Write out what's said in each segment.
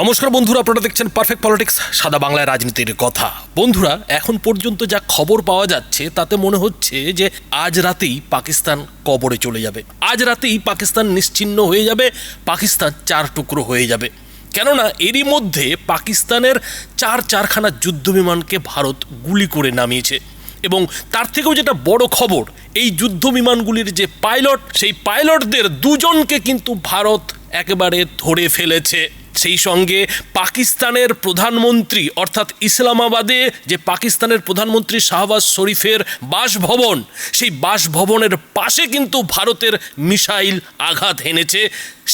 নমস্কার বন্ধুরা, আপনারা দেখছেন পারফেক্ট পলিটিক্স সাদা বাংলায় রাজনীতির কথা। বন্ধুরা, এখন পর্যন্ত যা খবর পাওয়া যাচ্ছে, তাতে মনে হচ্ছে যে আজ রাতেই পাকিস্তান কবরে চলে যাবে। আজ রাতেই পাকিস্তান নিশ্চিহ্ন হয়ে যাবে, পাকিস্তান চার টুকরো হয়ে যাবে। কেননা, এরই মধ্যে পাকিস্তানের চার চারখানা যুদ্ধ বিমানকে ভারত গুলি করে নামিয়েছে। এবং তার থেকেও যেটা বড় খবর, এই যুদ্ধ বিমানগুলির যে পাইলট, সেই পাইলটদের দুজনকে কিন্তু ভারত একেবারে ধরে ফেলেছে। সেই সঙ্গে পাকিস্তানের প্রধানমন্ত্রী, অর্থাৎ ইসলামাবাদে যে পাকিস্তানের প্রধানমন্ত্রী শাহবাজ শরীফের বাসভবন, সেই বাসভবনের পাশে কিন্তু ভারতের মিসাইল আঘাত হেনেছে।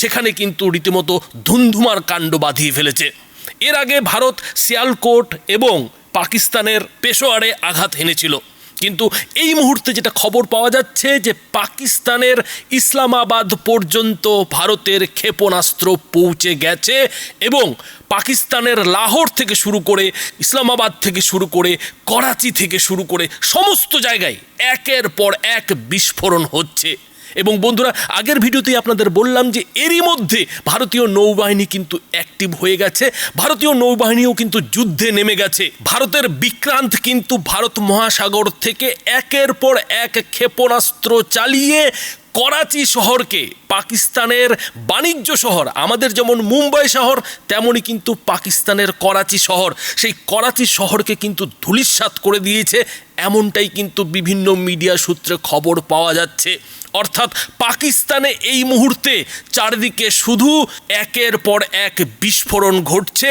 সেখানে কিন্তু রীতিমতো ধুন্ধুমার কাণ্ড বাঁধিয়ে ফেলেছে। এর আগে ভারত সিয়ালকোট এবং পাকিস্তানের পেশোয়ারে আঘাত হেনেছিল। কিন্তু এই মুহূর্তে যেটা খবর পাওয়া যাচ্ছে যে পাকিস্তানের ইসলামাবাদ পর্যন্ত ভারতের ক্ষেপণাস্ত্র পৌঁছে গেছে এবং পাকিস্তানের লাহোর থেকে শুরু করে ইসলামাবাদ থেকে শুরু করে করাচি থেকে শুরু করে সমস্ত জায়গায় একের পর এক বিস্ফোরণ হচ্ছে। এবং বন্ধুরা, আগের ভিডিওতেই আপনাদের বললাম যে এরই মধ্যে ভারতীয় নৌবাহিনী কিন্তু অ্যাক্টিভ হয়ে গেছে। ভারতীয় নৌবাহিনীও কিন্তু যুদ্ধে নেমে গেছে। ভারতের বিক্রান্ত কিন্তু ভারত মহাসাগর থেকে একের পর এক ক্ষেপণাস্ত্র চালিয়ে করাচি শহরকে, পাকিস্তানের বাণিজ্য শহর, আমাদের যেমন মুম্বাই শহর, তেমনই কিন্তু পাকিস্তানের করাচি শহর। সেই করাচি শহরকে কিন্তু ধূলিসাৎ করে দিয়েছে এমনটাই কিন্তু বিভিন্ন মিডিয়া সূত্রে খবর পাওয়া যাচ্ছে। অর্থাৎ পাকিস্তানে এই মুহূর্তে চারিদিকে শুধু একের পর এক বিস্ফোরণ ঘটছে,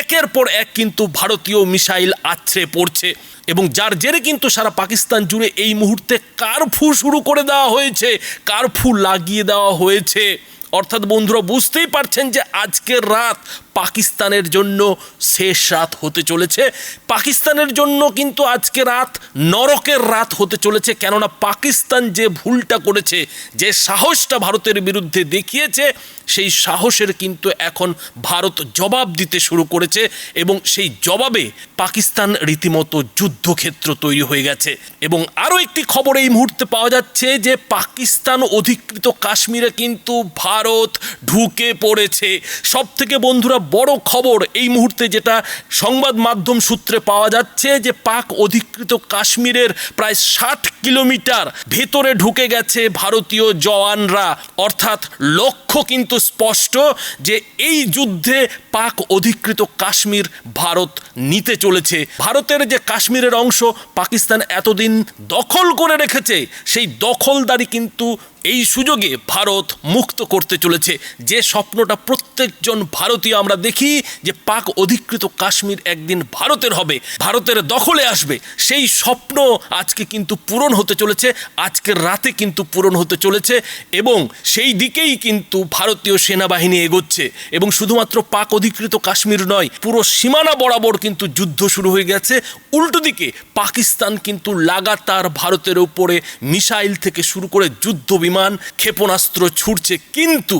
একের পর এক কিন্তু ভারতীয় মিসাইল আছড়ে পড়ছে এবং যার জেরে কিন্তু সারা পাকিস্তান জুড়ে এই মুহূর্তে কারফু শুরু করে দেওয়া হয়েছে, কারফু লাগিয়ে দেওয়া হয়েছে। অর্থাৎ বন্ধুরা, বুঝতেই পারছেন যে আজকের রাত পাকিস্তানের জন্য শেষ রাত হতে চলেছে। পাকিস্তানের জন্য কিন্তু আজকে রাত নরকের রাত হতে চলেছে, কেননা পাকিস্তান যে ভুলটা করেছে, যে সাহসটা ভারতের বিরুদ্ধে দেখিয়েছে, সেই সাহসের কিন্তু এখন ভারত জবাব দিতে শুরু করেছে এবং সেই জবাবে পাকিস্তান রীতিমতো যুদ্ধক্ষেত্র তৈরি হয়ে গেছে। এবং আরও একটি খবর এই মুহূর্তে পাওয়া যাচ্ছে যে, পাকিস্তান অধিকৃত কাশ্মীরে কিন্তু ভারত ঢুকে পড়েছে। সব থেকে বন্ধুরা বড় খবর এই মুহূর্তে যেটা সংবাদ মাধ্যম সূত্রে পাওয়া যাচ্ছে যে পাক অধিকৃত কাশ্মীরের প্রায় ষাট কিলোমিটার ভেতরে ঢুকে গেছে ভারতীয় জওয়ানরা। অর্থাৎ লক্ষ্য কিন্তু স্পষ্ট যে এই যুদ্ধে পাক অধিকৃত কাশ্মীর ভারত নিতে চলেছে। ভারতের যে কাশ্মীরের অংশ, পাকিস্তান এতদিন দখল করে রেখেছে, সেই দখলদারি কিন্তু এই সুযোগে ভারত মুক্ত করতে চলেছে। যে স্বপ্নটা প্রত্যেকজন ভারতীয় আমরা দেখি যে পাক অধিকৃত কাশ্মীর একদিন ভারতের হবে, ভারতের দখলে আসবে। সেই স্বপ্ন আজকে কিন্তু পূরণ হতে চলেছে, আজকের রাতে কিন্তু পূরণ হতে চলেছে এবং সেই দিকেই কিন্তু ভারতীয় সেনাবাহিনী এগোচ্ছে। এবং শুধুমাত্র পাক অধিকৃত কাশ্মীর নয়, পুরো সীমানা বরাবর কিন্তু যুদ্ধ শুরু হয়ে গেছে। উল্টো দিকে পাকিস্তান কিন্তু লাগাতার ভারতের উপরে মিসাইল থেকে শুরু করে যুদ্ধ বিমান ক্ষেপণাস্ত্র ছুটছে কিন্তু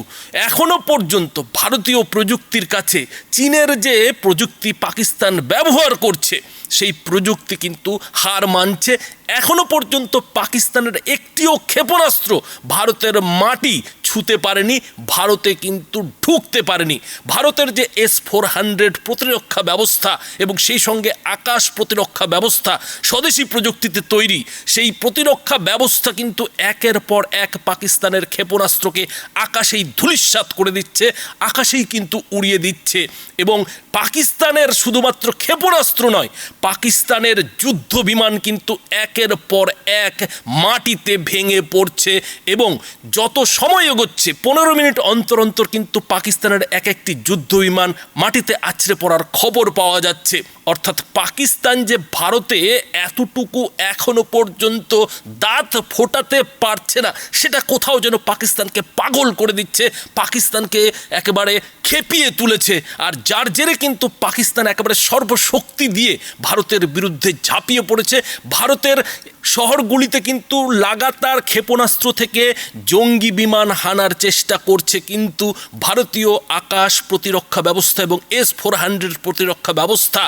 এখনও পর্যন্ত ভারতীয় প্রযুক্তির কাছে চীনের যে প্রযুক্তি পাকিস্তান ব্যবহার করছে, সেই প্রযুক্তি কিন্তু হার মানছে। এখনও পর্যন্ত পাকিস্তানের একটিও ক্ষেপণাস্ত্র ভারতের মাটি ছুতে পারেনি, ভারতে কিন্তু ঢুকতে পারেনি। ভারতের যে এস ফোর হান্ড্রেড প্রতিরক্ষা ব্যবস্থা এবং সেই সঙ্গে আকাশ প্রতিরক্ষা ব্যবস্থা, স্বদেশি প্রযুক্তিতে তৈরি, সেই প্রতিরক্ষা ব্যবস্থা কিন্তু একের পর এক পাকিস্তানের ক্ষেপণাস্ত্রকে আকাশেই ধূলিসাৎ করে দিচ্ছে, আকাশেই কিন্তু উড়িয়ে দিচ্ছে এবং পাকিস্তানের শুধুমাত্র ক্ষেপণাস্ত্র নয়, পাকিস্তানের যুদ্ধ বিমান কিন্তু একের পর এক মাটিতে ভেঙে পড়ছে এবং যত সময় এগোচ্ছে পনেরো মিনিট অন্তর অন্তর কিন্তু পাকিস্তানের এক একটি যুদ্ধ বিমান মাটিতে আছড়ে পড়ার খবর পাওয়া যাচ্ছে। অর্থাৎ পাকিস্তান যে ভারতে এতটুকু এখনও পর্যন্ত দাঁত ফোটাতে পারছে না, সেটা কোথাও যেন পাকিস্তানকে পাগল করে দিচ্ছে, পাকিস্তানকে একেবারে খেপিয়ে তুলেছে। আর যার জেরে কিন্তু পাকিস্তান একেবারে সর্বশক্তি দিয়ে ভারতের বিরুদ্ধে ঝাঁপিয়ে পড়েছে। ভারতের শহরগুলিতে কিন্তু লাগাতার ক্ষেপণাস্ত্র থেকে জঙ্গি বিমান হানার চেষ্টা করছে কিন্তু ভারতীয় আকাশ প্রতিরক্ষা ব্যবস্থা এবং এস ফোর হান্ড্রেড প্রতিরক্ষা ব্যবস্থা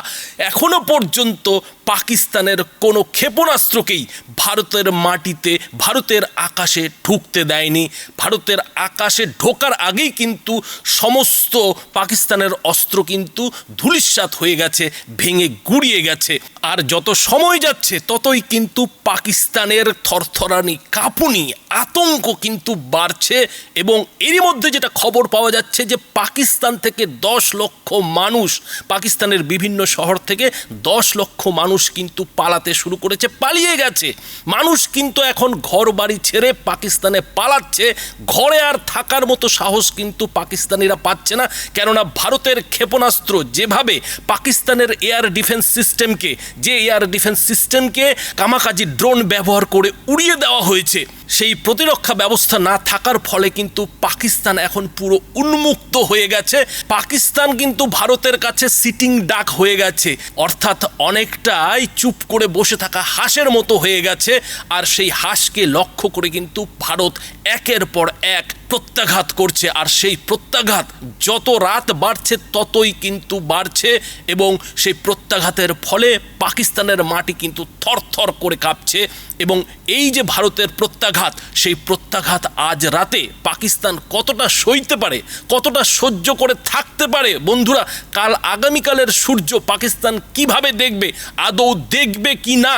এখনও পর্যন্ত পাকিস্তানের কোনো ক্ষেপণাস্ত্রকেই ভারতের মাটিতে, ভারতের আকাশে ঢুকতে দেয়নি। ভারতের আকাশে ঢোকার আগেই কিন্তু সমস্ত পাকিস্তানের অস্ত্র কিন্তু ধূলিসাৎ হয়ে গেছে, ভেঙে গুড়িয়ে গেছে। আর যত সময় যাচ্ছে, ততই কিন্তু পাকিস্তানের থরথরানি কাঁপুনি, আতঙ্ক কিন্তু বাড়ছে। এবং এরই মধ্যে যেটা খবর পাওয়া যাচ্ছে যে পাকিস্তান থেকে দশ লক্ষ মানুষ, পাকিস্তানের বিভিন্ন শহর থেকে দশ লক্ষ মানুষ কিন্তু পালাতে শুরু করেছে, পালিয়ে গেছে। মানুষ কিন্তু এখন ঘর বাড়ি ছেড়ে পাকিস্তানে পালাচ্ছে। ঘরে আর থাকার মতো সাহস কিন্তু পাকিস্তানিরা পাচ্ছে না। কেননা ভারতের ক্ষেপণাস্ত্র যেভাবে পাকিস্তানের এয়ার ডিফেন্স সিস্টেমকে, যে এয়ার ডিফেন্স সিস্টেমকে কামাকাজি ড্রোন ব্যবহার করে উড়িয়ে দেওয়া হয়েছে সেই প্রতিরক্ষা ব্যবস্থা না থাকার ফলে কিন্তু পাকিস্তান এখন পুরো উন্মুক্ত হয়ে গেছে। পাকিস্তান কিন্তু ভারতের কাছে সিটিং ডাক হয়ে গেছে। অর্থাৎ অনেকটাই চুপ করে বসে থাকা হাঁসের মতো হয়ে গেছে। আর সেই হাঁসকে লক্ষ্য করে কিন্তু ভারত একের পর এক প্রত্যাঘাত করছে, আর সেই প্রত্যাঘাত যত রাত বাড়ছে ততই কিন্তু বাড়ছে এবং সেই প্রত্যাঘাতের ফলে পাকিস্তানের মাটি কিন্তু থরথর করে কাঁপছে এবং এই যে ভারতের প্রত্যাঘাত, সেই প্রত্যাঘাত আজ রাতে পাকিস্তান কতটা সইতে পারে, কতটা সহ্য করে থাকতে পারে? বন্ধুরা, কাল আগামীকালের সূর্য পাকিস্তান কীভাবে দেখবে, আদৌ দেখবে কি না,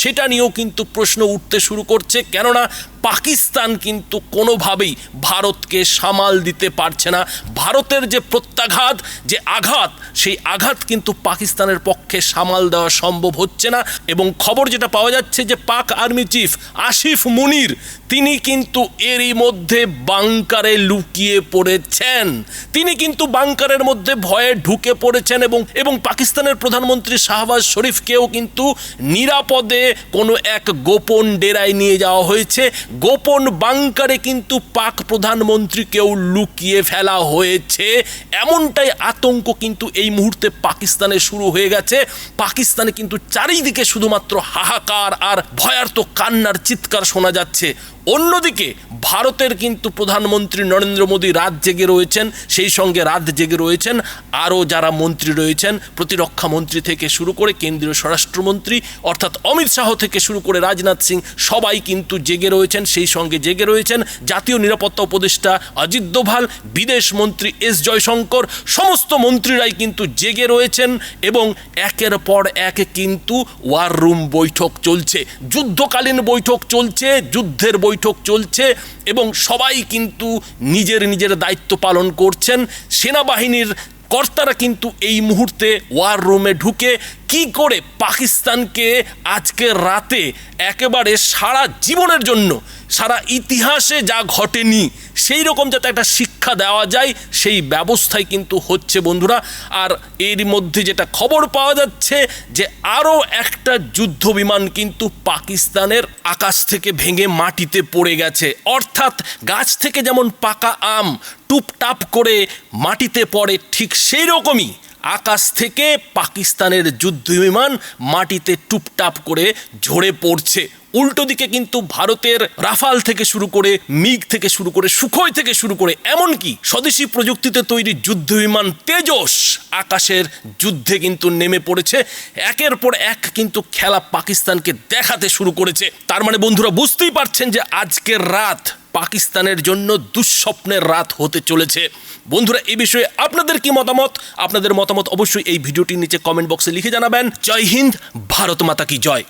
সেটা নিয়েও কিন্তু প্রশ্ন উঠতে শুরু করছে। কেননা পাকিস্তান কিন্তু কোনোভাবেই ভারতকে সামাল দিতে পারছে না। ভারতের যে প্রত্যাঘাত, যে আঘাত, সেই আঘাত কিন্তু পাকিস্তানের পক্ষে সামাল দেওয়া সম্ভব হচ্ছে না। এবং খবর যেটা পাওয়া যাচ্ছে যে পাক আর্মি চিফ আসিফ মুনির, তিনি কিন্তু এরই মধ্যে বাংকারে লুকিয়ে পড়েছেন। তিনি কিন্তু বাংকারের মধ্যে ভয়ে ঢুকে পড়েছেন এবং এবং পাকিস্তানের প্রধানমন্ত্রী শাহবাজ শরীফকেও কিন্তু নিরাপদে কোনো এক গোপন ডেরায় নিয়ে যাওয়া হয়েছে। গোপন বাংকারে কিন্তু পাক প্রধানমন্ত্রীকেও লুকিয়ে ফেলা হয়েছে। এমনটাই আতঙ্ক কিন্তু এই মুহূর্তে পাকিস্তানে শুরু হয়ে গেছে। পাকিস্তানে কিন্তু চারিদিকে শুধুমাত্র হাহাকার আর ভয়ার্ত কান্নার চিৎকার শোনা যাচ্ছে। অন্যদিকে ভারতের কিন্তু প্রধানমন্ত্রী নরেন্দ্র মোদী রাত জেগে রয়েছেন, সেই সঙ্গে রাত জেগে রয়েছেন আরও যারা মন্ত্রী রয়েছেন, প্রতিরক্ষা মন্ত্রী থেকে শুরু করে কেন্দ্রীয় স্বরাষ্ট্রমন্ত্রী অর্থাৎ অমিত শাহ থেকে শুরু করে রাজনাথ সিং সবাই কিন্তু জেগে রয়েছেন, সেই সঙ্গে জেগে রয়েছেন জাতীয় নিরাপত্তা উপদেষ্টা অজিত দোভাল, বিদেশ মন্ত্রী এস জয়শঙ্কর, সমস্ত মন্ত্রীরাই কিন্তু জেগে রয়েছেন এবং একের পর এক কিন্তু ওয়ার রুম বৈঠক চলছে, যুদ্ধকালীন বৈঠক চলছে, যুদ্ধের বৈঠক চলছে এবং সবাই কিন্তু নিজের নিজের দায়িত্ব পালন করছেন। সেনাবাহিনীর কর্তারা কিন্তু এই মুহূর্তে ওয়ার রুমে ঢুকে কি করে পাকিস্তানকে আজকে রাতে একেবারে সারা জীবনের জন্য, সারা ইতিহাসে যা ঘটেনি, সেই রকম যাতে একটা শিক্ষা দেওয়া যায়, সেই ব্যবস্থাই কিন্তু হচ্ছে বন্ধুরা। আর এর মধ্যে যেটা খবর পাওয়া যাচ্ছে যে আরও একটা যুদ্ধ বিমান কিন্তু পাকিস্তানের আকাশ থেকে ভেঙে মাটিতে পড়ে গেছে। অর্থাৎ গাছ থেকে যেমন পাকা আম টুপটাপ করে মাটিতে পড়ে ঠিক সেই রকমই আকাশ থেকে পাকিস্তানের যুদ্ধ বিমান মাটিতে টুপটাপ করে ঝরে পড়ছে। উল্টো দিকে কিন্তু ভারতের রাফাল থেকে শুরু করে মিগ থেকে শুরু করে সুখই থেকে শুরু করে এমনকি স্বদেশি প্রযুক্তিতে তৈরি যুদ্ধ বিমান তেজস আকাশের যুদ্ধে কিন্তু নেমে পড়েছে। একের পর এক কিন্তু খেলা পাকিস্তানকে দেখাতে শুরু করেছে। তার মানে বন্ধুরা বুঝতেই পারছেন যে আজকের রাত পাকিস্তানের জন্য দুঃস্বপ্নের রাত হতে চলেছে। বন্ধুরা এই বিষয়ে আপনাদের কি মতামত? আপনাদের মতামত অবশ্যই এই ভিডিওটির নিচে কমেন্ট বক্সে লিখে জানাবেন। জয় হিন্দ, ভারত মাতা কি জয়।